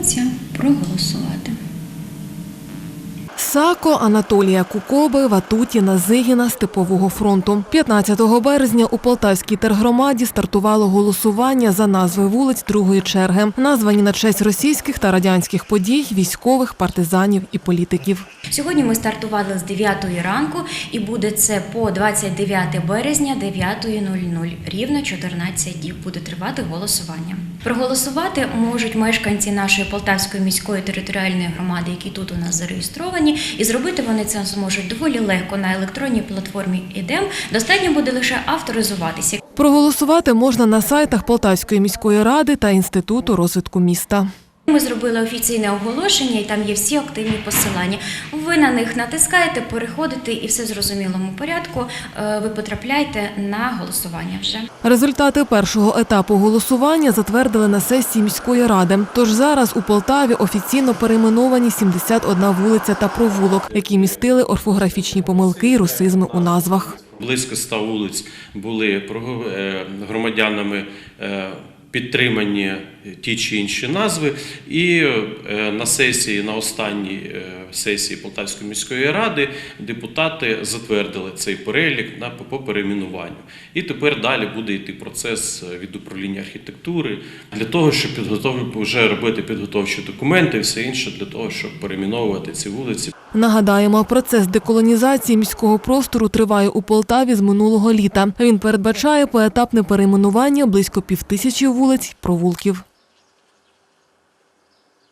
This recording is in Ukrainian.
реєструються, проголосувати. Сако, Анатолія Кукоби, Ватутіна, Зигіна, Степового фронту. 15 березня у Полтавській тергромаді стартувало голосування за назви вулиць другої черги, названі на честь російських та радянських подій, військових, партизанів і політиків. Сьогодні ми стартували з 9 ранку і буде це по 29 березня 9.00. Рівно 14 діб буде тривати голосування. Проголосувати можуть мешканці нашої Полтавської міської територіальної громади, які тут у нас зареєстровані, і зробити вони це зможуть доволі легко на електронній платформі ІДЕМ. Достатньо буде лише авторизуватися. Проголосувати можна на сайтах Полтавської міської ради та Інституту розвитку міста. Ми зробили офіційне оголошення, і там є всі активні посилання. Ви на них натискаєте, переходите, і все в зрозумілому порядку. е, Ви потрапляєте на голосування вже. Результати першого етапу голосування затвердили на сесії міської ради. Тож зараз у Полтаві офіційно перейменовані 71 вулиця та провулок, які містили орфографічні помилки і русизми у назвах. Близько ста вулиць були про- е, громадянами е, підтримані ті чи інші назви. І е, на сесії, на останній е, сесії Полтавської міської ради депутати затвердили цей перелік на по перейменуванню. І тепер далі буде йти процес е, від управління архітектури для того, щоб підготовити вже робити підготовчі документи і все інше для того, щоб перейменовувати ці вулиці. Нагадаємо, процес деколонізації міського простору триває у Полтаві з минулого літа. Він передбачає поетапне перейменування близько півтисячі вулиць, провулків.